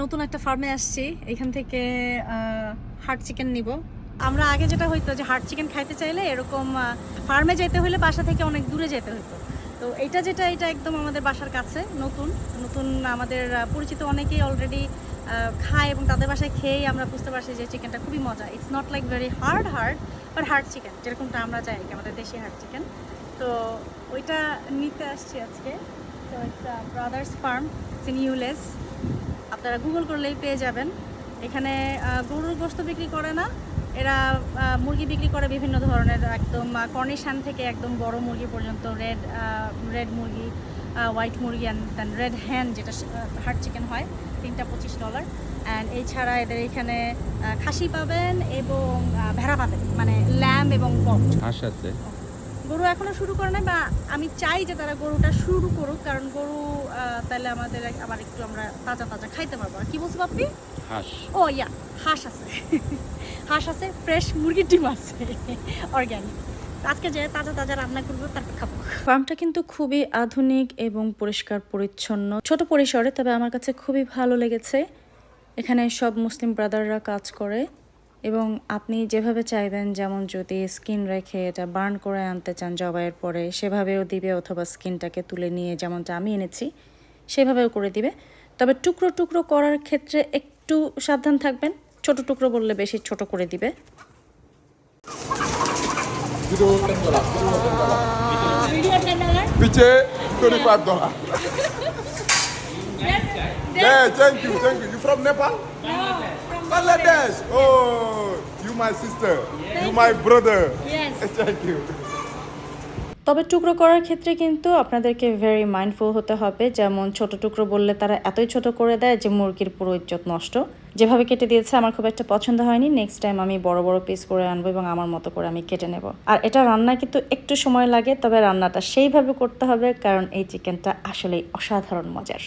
নতুন একটা ফার্মে আসছি। এখান থেকে হার্ট চিকেন নিব। আমরা আগে যেটা হইতো যে হার্ট চিকেন খাইতে চাইলে এরকম ফার্মে যেতে হলে বাসা থেকে অনেক দূরে যেতে হতো তো এটা যেটা এটা একদম আমাদের বাসার কাছে নতুন। নতুন আমাদের পরিচিত অনেকেই অলরেডি খায় এবং তাদের বাসায় খেয়েই আমরা বুঝতে পারছি যে চিকেনটা খুবই মজা। It's not like very hard hard but hard chicken যেরকমটা আমরা কি, আমাদের দেশি হার্ড চিকেন তো ওইটা নিতে আসছি আজকে। তো ব্রাদার্স ফার্ম ইউলেস আপনারা গুগল করলেই পেয়ে যাবেন। এখানে গরুর গোস্ত বিক্রি করে না। এরা মুরগি বিক্রি করে বিভিন্ন ধরনের একদম কর্নিশান থেকে একদম বড় মুরগি পর্যন্ত রেড রেড মুরগি হোয়াইট মুরগি অ্যান্ড দেন রেড হ্যান্ড যেটা হার্ড চিকেন হয় তিনটা পঁচিশ ডলার অ্যান্ড এছাড়া এদের এখানে খাসি পাবেন এবং ভেড়া পাবেন মানে ল্যাম্ব এবং হাঁস আছে। গরু এখনও শুরু করে নাই বা আমি চাই যে তারা গরুটা শুরু করুক কারণ গরু আহ, তাহলে আমাদের আবার একটু আমরা তাজা তাজা খাইতে পারব। আর কি বলছো বাপ্পি হাঁস। ও ইয়া হাঁস আছে। হাঁস আছে ফ্রেশ মুরগির ডিম আছে। অর্গ্যানিক আজকে যে তাজা তাজা রান্না করব তারপর খাব। ফার্মটা কিন্তু খুবই আধুনিক এবং পরিষ্কার পরিচ্ছন্ন। ছোট পরিসরে তবে আমার কাছে খুবই ভালো লেগেছে। এখানে সব মুসলিম ব্রাদাররা কাজ করে। এবং আপনি যেভাবে চাইবেন যেমন যদি স্কিন রেখে এটা বার্ন করে আনতে চান জবাইয়ের পরে সেভাবেও দিবে অথবা স্কিনটাকে তুলে নিয়ে যেমনটা আমি এনেছি সেভাবেও করে দিবে তবে টুকরো টুকরো করার ক্ষেত্রে একটু সাবধান থাকবেন ছোট টুকরো বললে বেশি ছোট করে দিবে. Yeah, thank you, thank you. You from Nepal? Bangladesh. Oh, you my sister. You my brother. Yes. Thank you. তবে টুকরো করার ক্ষেত্রে কিন্তু আপনাদেরকে ভেরি মাইন্ডফুল হতে হবে যেমন ছোট টুকরো বললে তারা এতই ছোট করে দেয় যে মুরগির পুরো ইজ্জত নষ্ট যেভাবে কেটে দিয়েছে আমার খুব একটা পছন্দ হয়নি নেক্সট টাইম আমি বড় বড় পিস করে আনব এবং আমার মতো করে আমি কেটে নেব আর এটা রান্না কিন্তু একটু সময় লাগে তবে রান্নাটা সেইভাবে করতে হবে কারণ এই চিকেনটা আসলেই অসাধারণ মজার